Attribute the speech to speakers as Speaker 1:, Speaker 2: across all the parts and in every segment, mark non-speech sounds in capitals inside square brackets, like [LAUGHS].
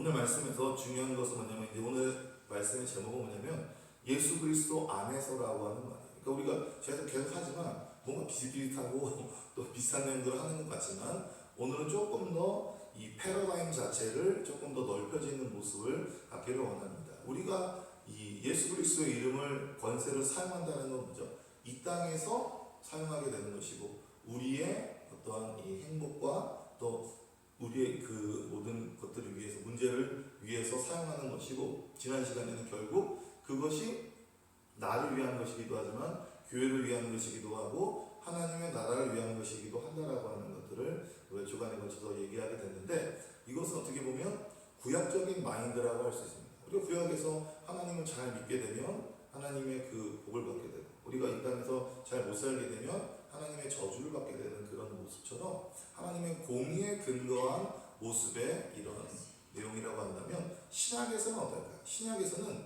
Speaker 1: 오늘 말씀에서 중요한 것은 뭐냐면 오늘 말씀의 제목은 뭐냐면 예수 그리스도 안에서라고 하는 말이에요. 그러니까 우리가 계속 계속 하지만 뭔가 비슷비슷하고 [LAUGHS] 또 비슷한 내용들을 하는 것 같지만 오늘은 조금 더 이 패러다임 자체를 조금 더 넓혀지는 모습을 갖기를 원합니다. 우리가 이 예수 그리스도의 이름을 권세를 사용한다는 건 뭐죠? 이 땅에서 사용하게 되는 것이고 우리의 어떠한 이 행복과 또 우리의 그 모든 것들을 위해서 문제를 위해서 사용하는 것이고 지난 시간에는 결국 그것이 나를 위한 것이기도 하지만 교회를 위한 것이기도 하고 하나님의 나라를 위한 것이기도 한다라고 하는 것들을 우리 주간에 걸쳐서 얘기하게 됐는데 이것은 어떻게 보면 구약적인 마인드라고 할 수 있습니다. 우리가 구약에서 하나님을 잘 믿게 되면 하나님의 그 복을 받게 되고 우리가 이 땅에서 잘 못 살게 되면 하나님의 저주를 받게 되는 그런 모습처럼 하나님의 공의에 근거한 모습의 이런 내용이라고 한다면 신약에서는 어떨까요? 신약에서는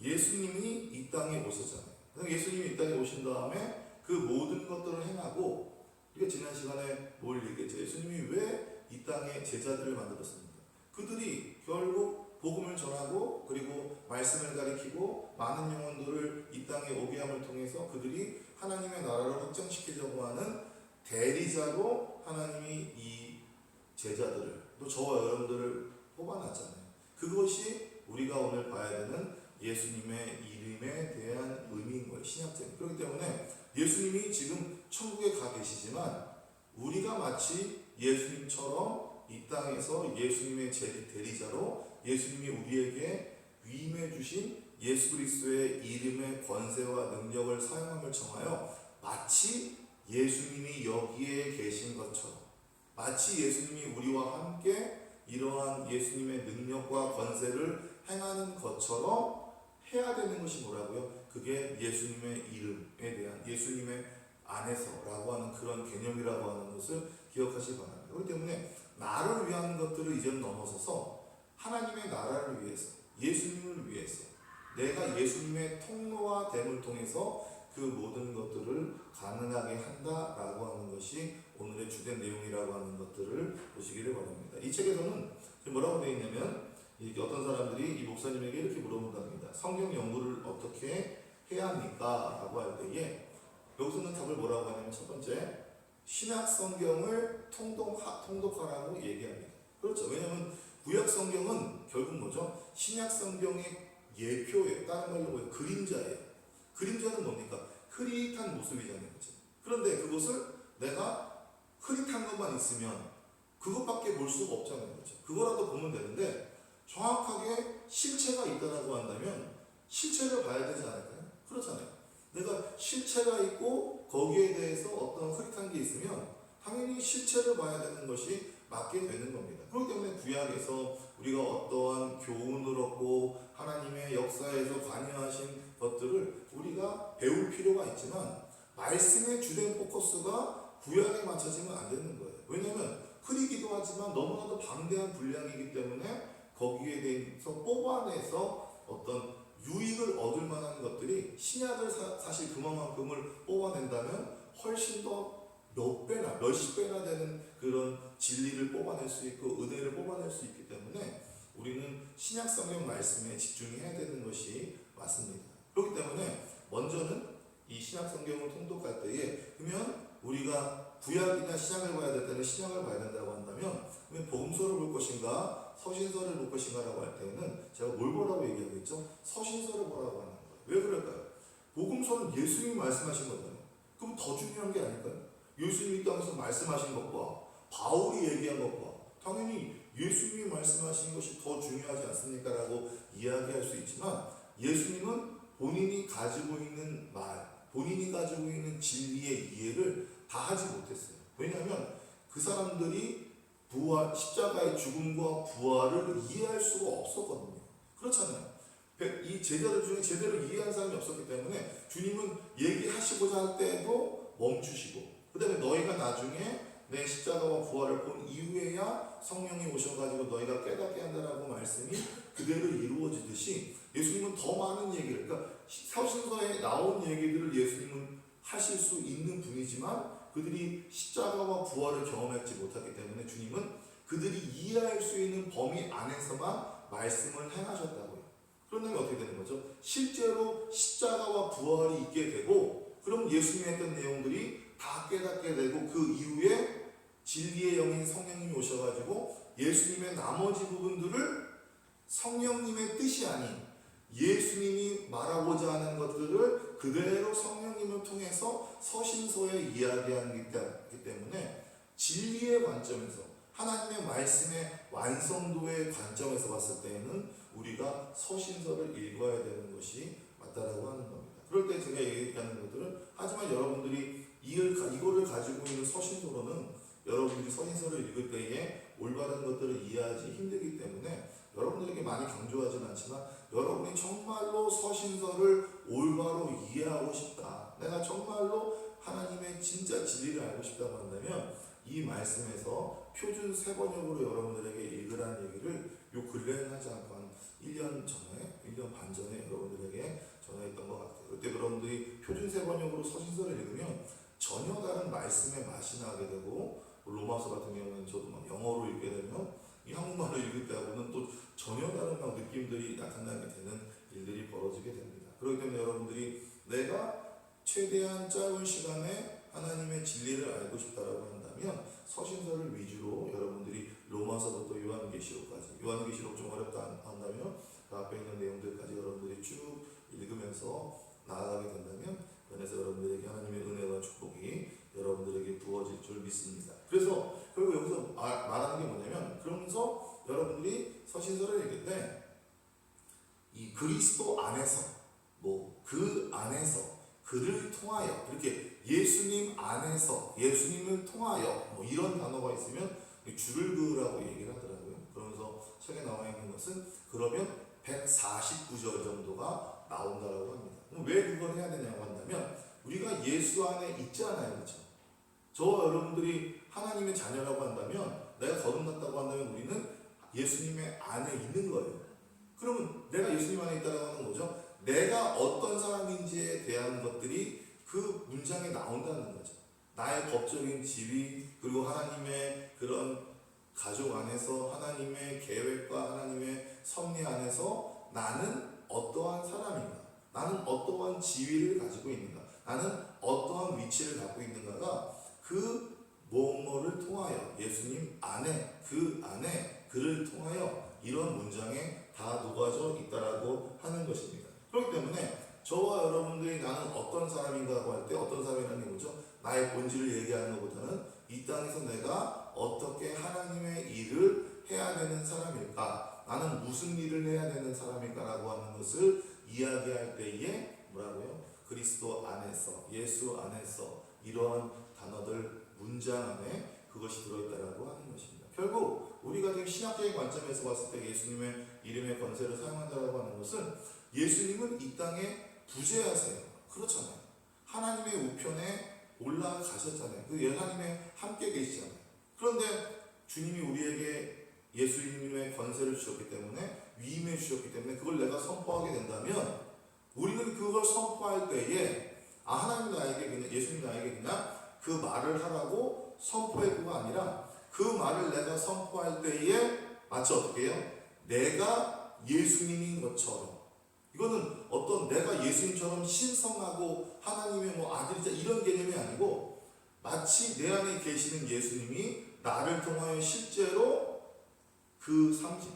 Speaker 1: 예수님이 이 땅에 오셨잖아요. 예수님이 이 땅에 오신 다음에 그 모든 것들을 행하고 우리가 지난 시간에 뭘 얘기했죠? 예수님이 왜 이 땅에 제자들을 만들었습니까? 그들이 결국 복음을 전하고 그리고 말씀을 가리키고 많은 영혼들을 이 땅에 오게 함을 통해서 그들이 하나님의 나라를 확장시키려고 하는 대리자로 하나님이 이 제자들을 또 저와 여러분들을 뽑아놨잖아요. 그것이 우리가 오늘 봐야 되는 예수님의 이름에 대한 의미인 거예요. 신약적인. 그렇기 때문에 예수님이 지금 천국에 가 계시지만 우리가 마치 예수님처럼 이 땅에서 예수님의 제- 대리자로 예수님이 우리에게 위임해 주신 예수 그리스도의 이름의 권세와 능력을 사용함을 청하여 마치 예수님이 여기에 계신 것처럼 마치 예수님이 우리와 함께 이러한 예수님의 능력과 권세를 행하는 것처럼 해야 되는 것이 뭐라고요? 그게 예수님의 이름에 대한 예수님의 안에서라고 하는 그런 개념이라고 하는 것을 기억하시기 바랍니다. 그렇기 때문에 나를 위한 것들을 이제 넘어서서 하나님의 나라를 위해서 예수님을 위해서 내가 예수님의 통로와 됨을 통해서 그 모든 것들을 가능하게 한다라고 하는 것이 오늘의 주된 내용이라고 하는 것들을 보시기를 바랍니다. 이 책에서는 뭐라고 되어 있냐면 이 어떤 사람들이 이 목사님에게 이렇게 물어본답니다. 성경 연구를 어떻게 해야 합니까? 라고 할 때에 여기서는 답을 뭐라고 하냐면 첫 번째 신약 성경을 통독하, 통독하라고 얘기합니다. 그렇죠. 왜냐하면 구약 성경은 결국 뭐죠? 신약 성경의 예표예요. 다른 말로 뭐예요? 그림자예요. 그림자는 뭡니까? 흐릿한 모습이잖아요. 그렇죠? 그런데 그것을 내가 흐릿한 것만 있으면 그것밖에 볼 수가 없잖아요. 그렇죠? 그거라도 보면 되는데 정확하게 실체가 있다라고 한다면 실체를 봐야 되지 않을까요? 그렇잖아요. 내가 실체가 있고 거기에 대해서 어떤 흐릿한 게 있으면 당연히 실체를 봐야 되는 것이 맞게 되는 겁니다. 그렇기 때문에 구약에서 우리가 어떠한 교훈을 얻고 하나님의 역사에서 관여하신 것들을 우리가 배울 필요가 있지만 말씀의 주된 포커스가 구약에 맞춰지면 안 되는 거예요. 왜냐하면 흐리기도 하지만 너무나도 방대한 분량이기 때문에 거기에 대해서 뽑아내서 어떤 유익을 얻을 만한 것들이 신약을 사, 사실 그만큼을 뽑아낸다면 훨씬 더 몇 배나 몇십 배나 되는 그런 진리를 뽑아낼 수 있고 은혜를 뽑아낼 수 있기 때문에 우리는 신약 성경 말씀에 집중해야 되는 것이 맞습니다. 그렇기 때문에 먼저는 이 신약 성경을 통독할 때에 그러면 우리가 구약이나 신약을 봐야 될 때는 신약을 봐야 된다고 한다면 그러면 복음서를 볼 것인가 서신서를 볼 것인가라고 할 때는 제가 뭘 보라고 얘기하고 있죠? 서신서를 보라고 하는 거예요. 왜 그럴까요? 복음서는 예수님이 말씀하신 거잖아요. 그럼 더 중요한 게 아닐까요? 예수님이 이 땅에서 말씀하신 것과 바울이 얘기한 것과 당연히 예수님이 말씀하신 것이 더 중요하지 않습니까? 라고 이야기할 수 있지만 예수님은 본인이 가지고 있는 말, 본인이 가지고 있는 진리의 이해를 다 하지 못했어요. 왜냐하면 그 사람들이 부활, 십자가의 죽음과 부활을 이해할 수가 없었거든요. 그렇잖아요. 이 제자들 중에 제대로 이해한 사람이 없었기 때문에 주님은 얘기하시고자 할 때도 멈추시고 그 다음에 너희가 나중에 내 십자가와 부활을 본 이후에야 성령이 오셔가지고 너희가 깨닫게 한다라고 말씀이 그대로 이루어지듯이 예수님은 더 많은 얘기를 그러니까 서신서에 나온 얘기들을 예수님은 하실 수 있는 분이지만 그들이 십자가와 부활을 경험했지 못했기 때문에 주님은 그들이 이해할 수 있는 범위 안에서만 말씀을 행하셨다고요. 그런다면 어떻게 되는 거죠? 실제로 십자가와 부활이 있게 되고 그럼 예수님이 했던 내용들이 다 깨닫게 되고 그 이후에 진리의 영인 성령님이 오셔가지고 예수님의 나머지 부분들을 성령님의 뜻이 아닌 예수님이 말하고자 하는 것들을 그대로 성령님을 통해서 서신서에 이야기하기 때문에 진리의 관점에서 하나님의 말씀의 완성도의 관점에서 봤을 때에는 우리가 서신서를 읽어야 되는 것이 맞다라고 하는 겁니다. 그럴 때 제가 얘기하는 것들은 하지만 여러분들이 이걸, 이거를 가지고 있는 서신서로는 여러분들이 서신서를 읽을 때에 올바른 것들을 이해하지 힘들기 때문에 여러분들에게 많이 강조하지는 않지만 여러분이 정말로 서신서를 올바로 이해하고 싶다. 내가 정말로 하나님의 진짜 진리를 알고 싶다고 한다면 이 말씀에서 표준 세 번역으로 여러분들에게 읽으라는 얘기를 요 근래는 하지 않고 한 1년 전에, 1년 반 전에 여러분들에게 전화했던 것 같아요. 그때 여러분들이 표준 세 번역으로 서신서를 읽으면 전혀 다른 말씀의 맛이 나게 되고 로마서 같은 경우는 저도 막 영어로 읽게 되면 이 한국말로 읽을 때하고는 또 전혀 다른 막 느낌들이 나타나게 되는 일들이 벌어지게 됩니다. 그렇기 때문에 여러분들이 내가 최대한 짧은 시간에 하나님의 진리를 알고 싶다라고 한다면 서신서를 위주로 여러분들이 로마서부터 요한계시록까지 요한계시록 좀 어렵다 한다면 그 앞에 있는 내용들까지 여러분들이 쭉 읽으면서 나아가게 된다면 그래서 여러분들에게 하나님의 은혜와 축복이 여러분들에게 부어질 줄 믿습니다. 그래서 결국 여기서 말, 말하는 게 뭐냐면 그러면서 여러분들이 서신서를 읽을 때 이 그리스도 안에서 뭐 그 안에서 그를 통하여 이렇게 예수님 안에서 예수님을 통하여 뭐 이런 단어가 있으면 줄을 그라고 얘기를 하더라고요. 그러면서 책에 나와 있는 것은 그러면 149절 정도가 나온다라고 합니다. 그럼 왜 그걸 해야 되냐고 한다면 우리가 예수 안에 있잖아요, 그렇죠? 저와 여러분들이 하나님의 자녀라고 한다면 내가 거듭났다고 한다면 우리는 예수님의 안에 있는 거예요. 그러면 내가 예수님 안에 있다고 하는 거죠. 내가 어떤 사람인지에 대한 것들이 그 문장에 나온다는 거죠. 나의 법적인 지위 그리고 하나님의 그런 가족 안에서 하나님의 계획과 하나님의 섭리 안에서 나는? 어떠한 지위를 가지고 있는가? 나는 어떠한 위치를 갖고 있는가가 그 뭐뭐를 통하여 예수님 안에 그 안에 그를 통하여 이런 문장에 다 녹아져 있다라고 하는 것입니다. 그렇기 때문에 저와 여러분들이 나는 어떤 사람인가고 할 때 어떤 사람이라는 게 뭐죠? 나의 본질을 얘기하는 것보다는 이 땅에서 내가 어떻게 하나님의 일을 해야 되는 사람일까? 나는 무슨 일을 해야 되는 사람일까라고 하는 것을 이야기할 때에 뭐라고요? 그리스도 안에서 예수 안에서 이러한 단어들 문장 안에 그것이 들어있다라고 하는 것입니다. 결국 우리가 지금 신학적인 관점에서 봤을 때 예수님의 이름의 권세를 사용한다라고 하는 것은 예수님은 이 땅에 부재하세요. 그렇잖아요. 하나님의 우편에 올라가셨잖아요. 그 하나님의 함께 계시잖아요. 그런데 주님이 우리에게 예수님의 권세를 주셨기 때문에 위임해 주셨기 때문에 그걸 내가 선포하게 된다면 우리는 그걸 선포할 때에 아 하나님 나에게 그냥 예수님 나에게 그냥 그 말을 하라고 선포했고가 아니라 그 말을 내가 선포할 때에 마치 어떻게 해요? 내가 예수님인 것처럼 이거는 어떤 내가 예수님처럼 신성하고 하나님의 뭐 아들이자 이런 개념이 아니고 마치 내 안에 계시는 예수님이 나를 통하여 실제로 그 30,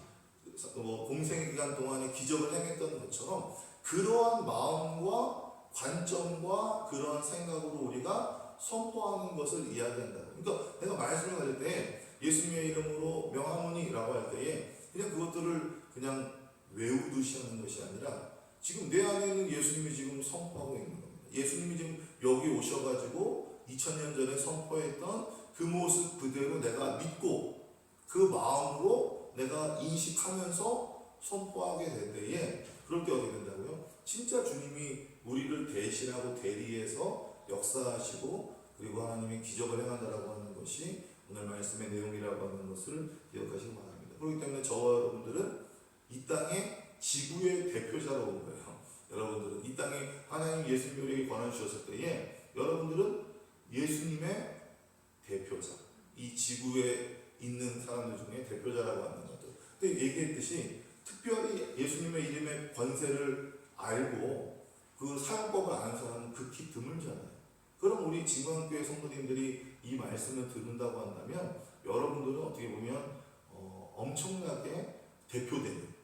Speaker 1: 뭐 공생의 기간 동안에 기적을 행했던 것처럼 그러한 마음과 관점과 그러한 생각으로 우리가 선포하는 것을 이야기한다. 그러니까 내가 말씀을 가질 때 예수님의 이름으로 명하노니라고 할 때에 그냥 그것들을 그냥 외우듯이 하는 것이 아니라 지금 내 안에 있는 예수님이 지금 선포하고 있는 겁니다. 예수님이 지금 여기 오셔가지고 2000년 전에 선포했던 그 모습 그대로 내가 믿고 그 마음으로 내가 인식하면서 선포하게 될 때에 그럴 때 어떻게 된다고요? 진짜 주님이 우리를 대신하고 대리해서 역사하시고 그리고 하나님이 기적을 행한다라고 하는 것이 오늘 말씀의 내용이라고 하는 것을 기억하시기 바랍니다. 그렇기 때문에 저와 여러분들은 이 땅에 지구의 대표자로 온 거예요. [LAUGHS] 여러분들은 이 땅에 하나님 예수님이 우리에게 권한 주셨을 때에 여러분들은 예수님의 대표자, 이 지구의 있는 사람들 중에 대표자라고 하는 근데 얘기했듯이 특별히 예수님의 이름의 권세를 알고 그 사용법을 아는 사람은 극히 드물잖아요. 그럼 우리 진광교회 성도님들이 이 말씀을 듣는다고 한다면 여러분들은 어떻게 보면 어, 엄청나게 대표되는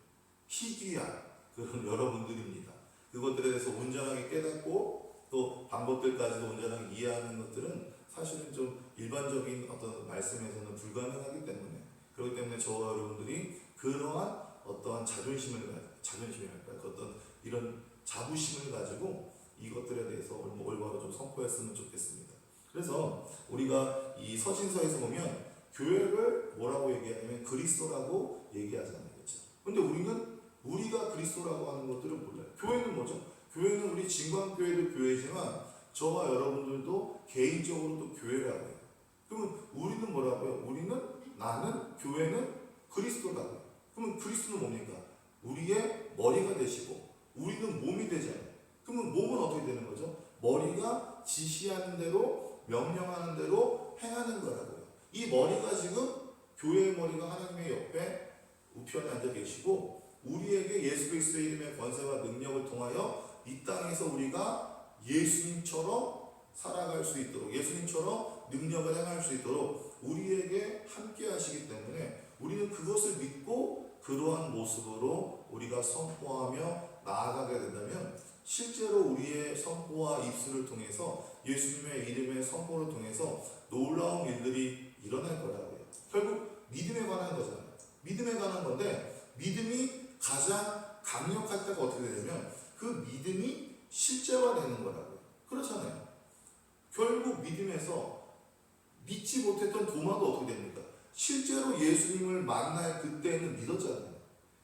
Speaker 1: 희귀한 그런 [LAUGHS] 여러분들입니다. 그것들에 대해서 온전하게 깨닫고 또 방법들까지도 온전하게 이해하는 것들은 사실은 좀 일반적인 어떤 말씀에서는 불가능하기 때문에 그렇기 때문에 저와 여러분들이 그러한 어떠한 자존심을 가 자존심이랄까 그 어떤 이런 자부심을 가지고 이것들에 대해서 올- 올바로 좀 선포했으면 좋겠습니다. 그래서 우리가 이 서신서에서 보면 교회를 뭐라고 얘기하냐면 그리스도라고 얘기하잖아요. 그렇죠? 근데 우리는 우리가 그리스도라고 하는 것들을 몰라요. 교회는 뭐죠? 교회는 우리 진광교회도 교회지만 저와 여러분들도 개인적으로 도 교회라고 해요. 그러면 우리는 뭐라고요? 우리는 나는 교회는 그리스도라고. 그러면 그리스도는 뭡니까? 우리의 머리가 되시고 우리는 몸이 되잖아요. 그러면 몸은 어떻게 되는 거죠? 머리가 지시하는 대로 명령하는 대로 행하는 거라고요. 이 머리가 지금 교회의 머리가 하나님의 옆에 우편에 앉아 계시고 우리에게 예수 그리스도의 이름의 권세와 능력을 통하여 이 땅에서 우리가 예수님처럼 살아갈 수 있도록 예수님처럼 능력을 행할 수 있도록 우리에게 함께 하시기 때문에 우리는 그것을 믿고 그러한 모습으로 우리가 선포하며 나아가게 된다면 실제로 우리의 선포와 입술을 통해서 예수님의 이름의 선포를 통해서 놀라운 일들이 일어날 거라고요. 결국 믿음에 관한 거잖아요. 믿음에 관한 건데 믿음이 가장 강력할 때가 어떻게 되냐면 그 믿음이 실제화되는 거라고요. 그렇잖아요. 결국 믿음에서 믿지 못했던 도마도 어떻게 됩니까? 실제로 예수님을 만날 그때는 믿었잖아요.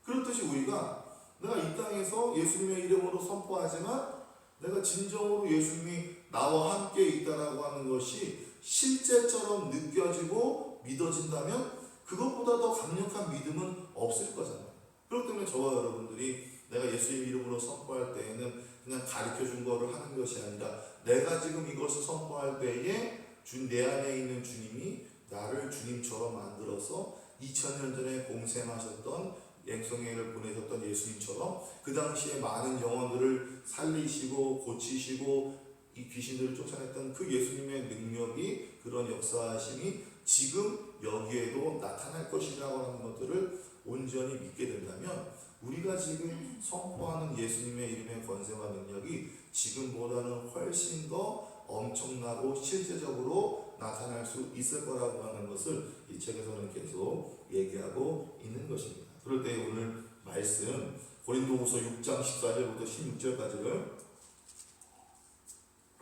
Speaker 1: 그렇듯이 우리가 내가 이 땅에서 예수님의 이름으로 선포하지만 내가 진정으로 예수님이 나와 함께 있다라고 하는 것이 실제처럼 느껴지고 믿어진다면 그것보다 더 강력한 믿음은 없을 거잖아요. 그렇기 때문에 저와 여러분들이 내가 예수님 이름으로 선포할 때에는 그냥 가르쳐 준 거를 하는 것이 아니라 내가 지금 이것을 선포할 때에 주, 내 안에 있는 주님이 나를 주님처럼 만들어서 2000년 전에 공생하셨던 앵성회를 보내셨던 예수님처럼 그 당시에 많은 영혼들을 살리시고 고치시고 이 귀신들을 쫓아냈던 그 예수님의 능력이 그런 역사하심이 지금 여기에도 나타날 것이라고 하는 것들을 온전히 믿게 된다면 우리가 지금 선포하는 예수님의 이름의 권세와 능력이 지금보다는 훨씬 더 엄청나고 실제적으로 나타날 수 있을 거라고 하는 것을 이 책에서는 계속 얘기하고 있는 것입니다. 그럴 때 오늘 말씀 고린도후서 6장 14절부터 16절까지를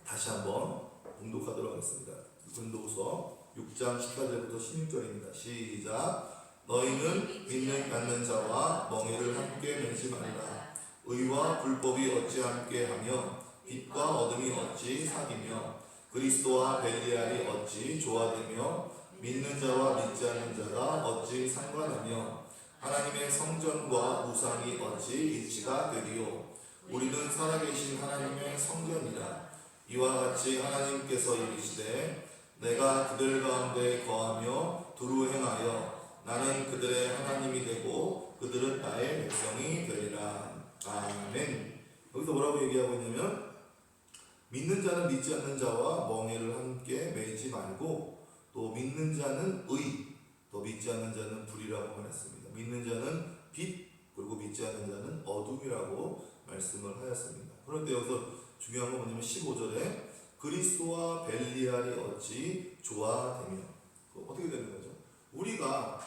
Speaker 1: 다시 한번 봉독하도록 하겠습니다. 고린도후서 6장 14절부터 16절입니다. 시작. 너희는 믿는 받는 자와 멍에를 함께 말라. 의와 불법이 어찌 함께 하며 빛과 어둠이 어찌 사귀며 그리스도와 벨리알이 어찌 조화되며 믿는 자와 믿지 않는 자가 어찌 상관하며 하나님의 성전과 우상이 어찌 일치가 되리요? 우리는 살아계신 하나님의 성전이라. 이와 같이 하나님께서 이르시되 내가 그들 가운데 거하며 두루 행하여 나는 그들의 하나님이 되고 그들은 나의 백성이 되리라. 아멘. 여기서 뭐라고 얘기하고 있냐면 믿는 자는 믿지 않는 자와 멍해를 함께 매지 말고 또 믿는 자는 의, 또 믿지 않는 자는 불이라고 말했습니다. 믿는 자는 빛, 그리고 믿지 않는 자는 어둠이라고 말씀을 하였습니다. 그런데 여기서 중요한 건 뭐냐면 15절에 그리스도와 벨리알이 어찌 조화되며 그 어떻게 되는 거죠? 우리가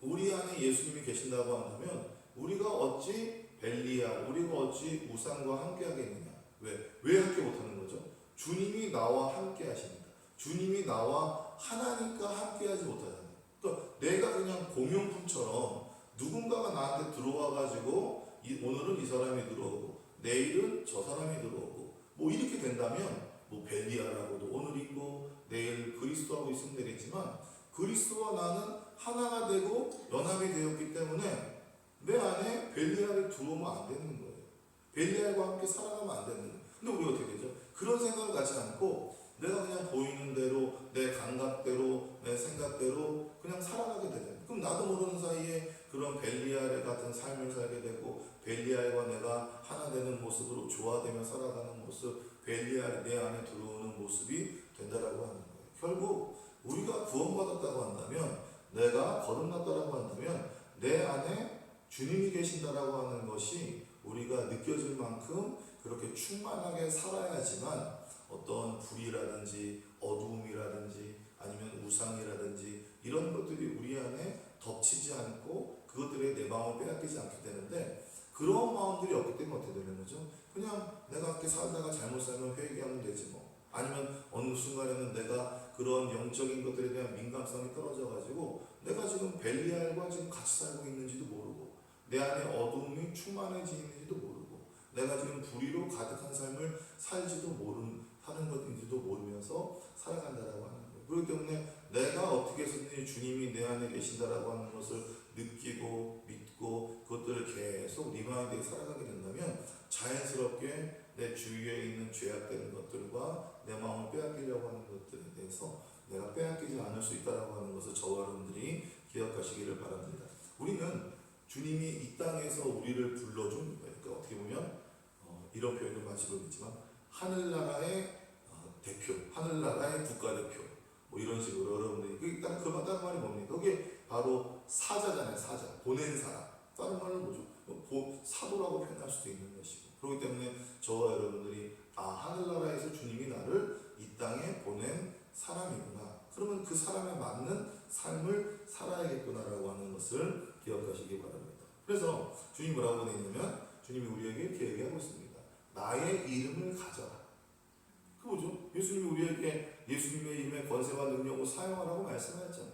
Speaker 1: 우리 안에 예수님이 계신다고 한다면 우리가 어찌 벨리알, 우리가 어찌 우상과 함께 하겠느냐? 왜? 왜 함께 못하는 거죠? 주님이 나와 함께 하십니다. 주님이 나와 하나님과 함께 하지 못하잖아요. 그러니까 내가 그냥 공용품처럼 누군가가 나한테 들어와가지고 이, 오늘은 이 사람이 들어오고 내일은 저 사람이 들어오고 뭐 이렇게 된다면 뭐 벨리아라고도 오늘 있고 내일 그리스도하고 있으면 되겠지만 그리스도와 나는 하나가 되고 연합이 되었기 때문에 내 안에 벨리알이 들어오면 안 되는 거예요. 벨리알과 함께 살아가면 안 되는. 근데 우리가 어떻게 되죠? 그런 생각을 갖지 않고 내가 그냥 보이는 대로 내 감각대로 내 생각대로 그냥 살아가게 되잖아요. 그럼 나도 모르는 사이에 그런 벨리알 같은 삶을 살게 되고 벨리알과 내가 하나 되는 모습으로 조화되며 살아가는 모습, 벨리알 내 안에 들어오는 모습이 된다라고 하는 거예요. 결국 우리가 구원받았다고 한다면 내가 거듭났다라고 한다면 내 안에 주님이 계신다라고 하는 것이 우리가 느껴질 만큼 그렇게 충만하게 살아야지만 어떤 불이라든지 어두움이라든지 아니면 우상이라든지 이런 것들이 우리 안에 덮치지 않고 그것들에 내 마음을 빼앗기지 않게 되는데 그런 마음들이 없기 때문에 어떻게 되는 거죠? 그냥 내가 그렇게 살다가 잘못 살면 회개하면 되지 뭐 아니면 어느 순간에는 내가 그런 영적인 것들에 대한 민감성이 떨어져가지고 내가 지금 벨리알과 지금 같이 살고 있는지도 모르고 내 안에 어둠이 충만해지는지도 모르고 내가 지금 불의로 가득한 삶을 살지도 모르는 하는 것인지도 모르면서 살아간다라고 하는 거예요. 그렇기 때문에 내가 어떻게 해서든지 주님이 내 안에 계신다라고 하는 것을 느끼고 믿고 그것들을 계속 네 마음에 살아가게 된다면 자연스럽게 내 주위에 있는 죄악되는 것들과 내 마음을 빼앗기려고 하는 것들에 대해서 내가 빼앗기지 않을 수 있다라고 하는 것을 저와 여러분들이 기억하시기를 바랍니다. 우리는 주님이 이 땅에서 우리를 불러준 그러니까 어떻게 보면 어, 이런 표현을 마치 모르겠지만 하늘나라의 어, 대표, 하늘나라의 국가대표 뭐 이런 식으로 여러분들이 그 일단 그 다른 말이 뭡니까? 그게 바로 사자잖아요, 사자. 보낸 사람. 다른 말은 뭐죠? 보, 사도라고 표현할 수도 있는 것이고. 그렇기 때문에 저와 여러분들이 아 하늘나라에서 주님이 나를 이 땅에 보낸 사람이구나. 그러면 그 사람에 맞는 삶을 살아야겠구나라고 하는 것을 기억하시기 바랍니다. 그래서 주님 뭐라고 되냐면 주님이 우리에게 이렇게 얘기하고 있습니다. 나의 이름을 가져라. 그 뭐죠? 예수님이 우리에게 예수님의 이름의 권세와 능력을 사용하라고 말씀하셨잖아요.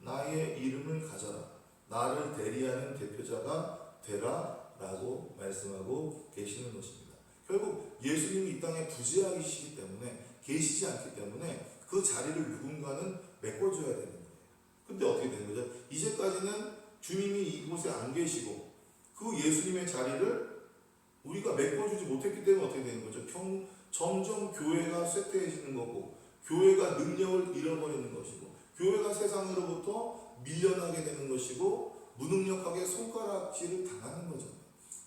Speaker 1: 나의 이름을 가져라. 나를 대리하는 대표자가 되라 라고 말씀하고 계시는 것입니다. 결국 예수님이 이 땅에 부재하시기 때문에 계시지 않기 때문에 그 자리를 누군가는 메꿔줘야 되는 거예요. 근데 어떻게 되는 거죠? 이제까지는 주님이 이곳에 안 계시고 그 예수님의 자리를 우리가 메꿔주지 못했기 때문에 어떻게 되는 거죠? 경, 점점 교회가 쇠퇴해지는 거고 교회가 능력을 잃어버리는 것이고 교회가 세상으로부터 밀려나게 되는 것이고 무능력하게 손가락질을 당하는 거죠.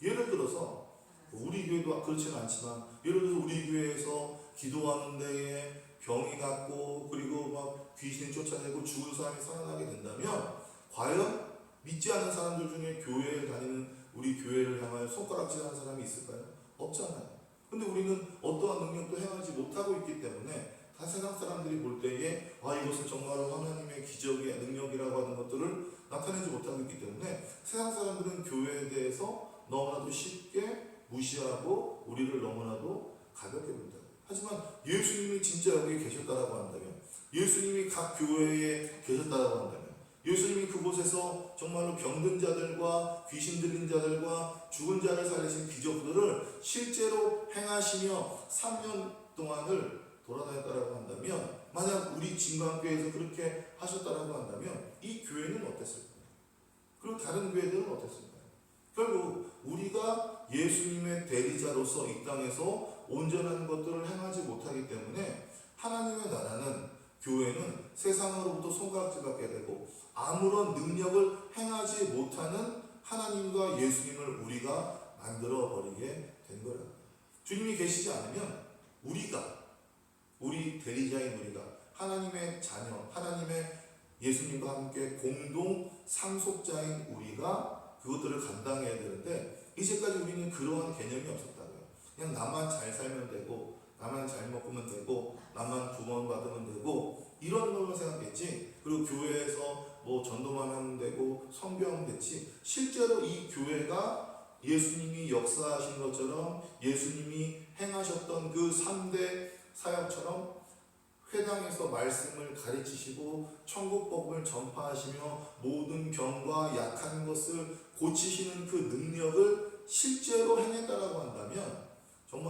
Speaker 1: 예를 들어서 우리 교회도 그렇지는 않지만 예를 들어서 우리 교회에서 기도하는 데에 병이 갔고 그리고 막 귀신 쫓아내고 죽은 사람이 살아나게 된다면 과연 믿지 않는 사람들 중에 교회에 다니는 우리 교회를 향하여 손가락질하는 사람이 있을까요? 없잖아요. 근데 우리는 어떠한 능력도 행하지 못하고 있기 때문에 다 세상 사람들이 볼 때에 아 이것은 정말로 하나님의 기적의 능력이라고 하는 것들을 나타내지 못하고 있기 때문에 세상 사람들은 교회에 대해서 너무나도 쉽게 무시하고 우리를 너무나도 가볍게 본다. 하지만 예수님이 진짜 여기 계셨다라고 한다면 예수님이 각 교회에 계셨다라고 한다면 예수님이 그곳에서 정말로 병든 자들과 귀신 들린 자들과 죽은 자를 살리신 기적들을 실제로 행하시며 3년 동안을 돌아다녔다라고 한다면 만약 우리 진광교회에서 그렇게 하셨다라고 한다면 이 교회는 어땠을까요? 그리고 다른 교회들은 어땠을까요? 결국 우리가 예수님의 대리자로서 이 땅에서 온전한 것들을 행하지 못하기 때문에 하나님의 나라는 교회는 세상으로부터 손가락질 받게 되고 아무런 능력을 행하지 못하는 하나님과 예수님을 우리가 만들어 버리게 된 거예요. 주님이 계시지 않으면 우리가 우리 대리자인 우리가 하나님의 자녀, 하나님의 예수님과 함께 공동 상속자인 우리가 그것들을 감당해야 되는데 이제까지 우리는 그러한 개념이 없었다고요. 그냥 나만 잘 살면 되고 나만 잘 먹으면 되고 나만 구원 받으면 되고 이런 걸로 생각했지 그리고 교회에서 뭐 전도만 하면 되고 성교하면 됐지. 실제로 이 교회가 예수님이 역사하신 것처럼 예수님이 행하셨던 그 3대 사역처럼 회당에서 말씀을 가르치시고 천국 복음을 전파하시며 모든 병과 약한 것을 고치시는 그 능력을 한다면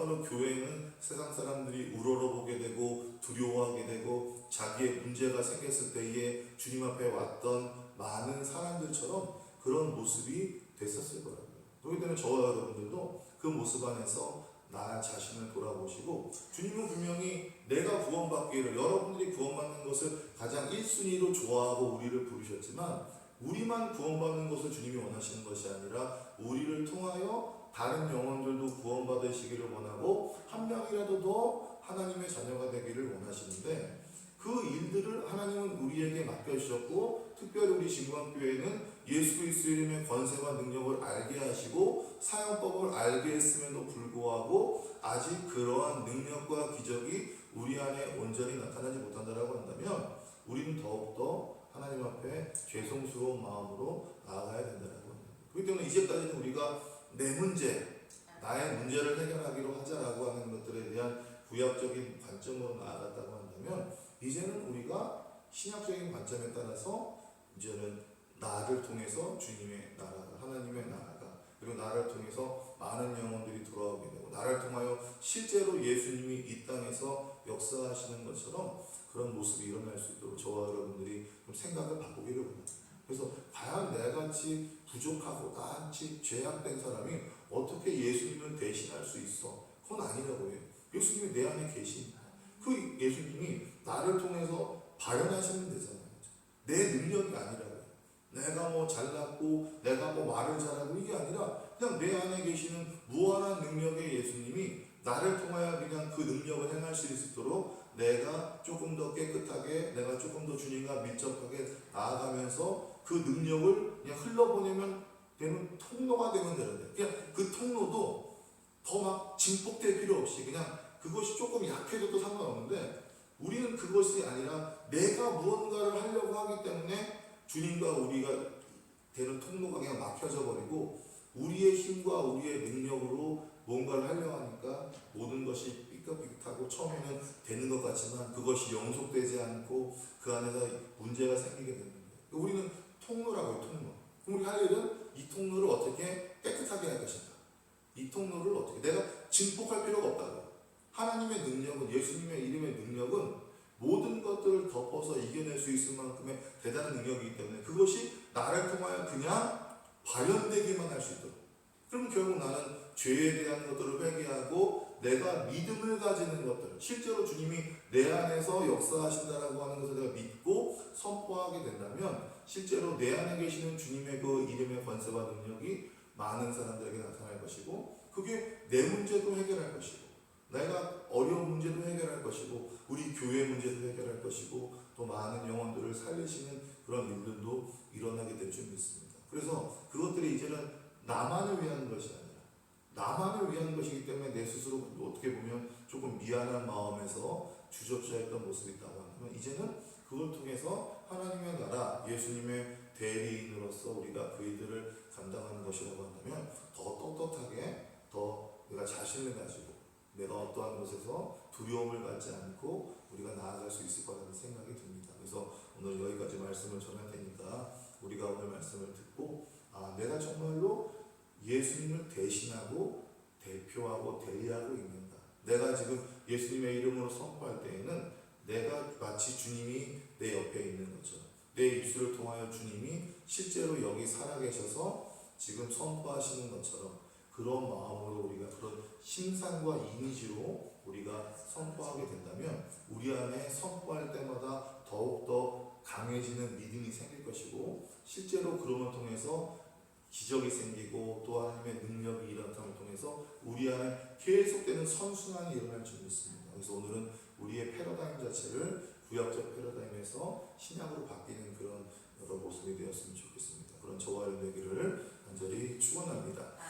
Speaker 1: 정말로 교회는 세상 사람들이 우러러보게 되고 두려워하게 되고 자기의 문제가 생겼을 때에 주님 앞에 왔던 많은 사람들처럼 그런 모습이 됐었을 거라고요. 그렇기 때문에 저와 여러분들도 그 모습 안에서 나 자신을 돌아보시고 주님은 분명히 내가 구원받기를 여러분들이 구원받는 것을 가장 1순위로 좋아하고 우리를 부르셨지만 우리만 구원받는 것을 주님이 원하시는 것이 아니라 우리를 통하여 다른 영혼들도 구원받으시기를 원하고 한 명이라도 더 하나님의 자녀가 되기를 원하시는데 그 일들을 하나님은 우리에게 맡겨주셨고 특별히 우리 진구학교회는 예수 그리스도 이름의 권세와 능력을 알게 하시고 사용법을 알게 했음에도 불구하고 아직 그러한 능력과 기적이 우리 안에 온전히 나타나지 못한다라고 한다면 우리는 더욱더 하나님 앞에 죄송스러운 마음으로 나아가야 된다라고 합니다. 그렇기 때문에 이제까지는 우리가 내 문제, 나의 문제를 해결하기로 하자라고 하는 것들에 대한 구약적인 관점으로 나아갔다고 한다면 이제는 우리가 신약적인 관점에 따라서 이제는 나를 통해서 주님의 나라가 하나님의 나라가 그리고 나를 통해서 많은 영혼들이 돌아오게 되고 나를 통하여 실제로 예수님이 이 땅에서 역사하시는 것처럼 그런 모습이 일어날 수 있도록 저와 여러분들이 좀 생각을 바꾸기를 원합니다. 그래서 과연 내같이 부족하고 나같이 죄악된 사람이 어떻게 예수님을 대신할 수 있어? 그건 아니라고 해요. 예수님이 내 안에 계십니다. 그 예수님이 나를 통해서 발현하시면 되잖아요. 내 능력이 아니라고요. 내가 뭐 잘났고 내가 뭐 말을 잘하고 이게 아니라 그냥 내 안에 계시는 무한한 능력의 예수님이 나를 통하여 그냥 그 능력을 행할 수 있도록 내가 조금 더 깨끗하게 내가 조금 더 주님과 밀접하게 나아가면서 그 능력을 그냥 흘러보내면 되는 통로가 되면 되는데 그냥 그 통로도 더 막 증폭될 필요 없이 그냥 그것이 조금 약해져도 상관없는데 우리는 그것이 아니라 내가 무언가를 하려고 하기 때문에 주님과 우리가 되는 통로가 그냥 막혀져 버리고 우리의 힘과 우리의 능력으로 뭔가를 하려고 하니까 모든 것이 삐끗삐끗하고 처음에는 되는 것 같지만 그것이 영속되지 않고 그 안에서 문제가 생기게 거예요. 우리는 통로라고요, 통로. 그럼 우리 할 일은 이 통로를 어떻게 깨끗하게 할 것인가? 이 통로를 어떻게 내가 증폭할 필요가 없다고. 하나님의 능력은 예수님의 이름의 능력은 모든 것들을 덮어서 이겨낼 수 있을 만큼의 대단한 능력이기 때문에 그것이 나를 통하여 그냥 발현되기만 할 수 있도록. 그럼 결국 나는 죄에 대한 것들을 회개하고 내가 믿음을 가지는 것들, 실제로 주님이 내 안에서 역사하신다라고 하는 것을 내가 믿고 선포하게 된다면 실제로 내 안에 계시는 주님의 그 이름의 권세와 능력이 많은 사람들에게 나타날 것이고 그게 내 문제도 해결할 것이고 내가 어려운 문제도 해결할 것이고 우리 교회 문제도 해결할 것이고 또 많은 영혼들을 살리시는 그런 일들도 일어나게 될 줄 믿습니다. 그래서 그것들이 이제는 나만을 위한 것이 아니라 나만을 위한 것이기 때문에 내 스스로 어떻게 보면 조금 미안한 마음에서 주저주저했던 모습이 있다고 한다면 이제는 그걸 통해서 하나님의 나라 예수님의 대리인으로서 우리가 그 일들을 감당하는 것이라고 한다면 더 떳떳하게 더 내가 자신을 가지고 내가 어떠한 곳에서 두려움을 갖지 않고 우리가 나아갈 수 있을 거라는 생각이 듭니다. 그래서 오늘 여기까지 말씀을 전할 테니까 우리가 오늘 말씀을 듣고 아 내가 정말로 예수님을 대신하고 대표하고 대리하고 있는가. 내가 지금 예수님의 이름으로 선포할 때에는 내가 마치 주님이 내 옆에 있는 것처럼 내 입술을 통하여 주님이 실제로 여기 살아계셔서 지금 선포하시는 것처럼 그런 마음으로 우리가 그런 심상과 이미지로 우리가 선포하게 된다면 우리 안에 선포할 때마다 더욱더 강해지는 믿음이 생길 것이고 실제로 걸 통해서 기적이 생기고 또 하나님의 능력이 일어남을 통해서 우리 안에 계속되는 선순환이 일어날 줄 믿습니다. 그래서 오늘은 우리의 패러다임 자체를 구약적 패러다임에서 신약으로 바뀌는 그런 여러 모습이 되었으면 좋겠습니다. 그런 저와 여러분 되기를 간절히 축원합니다.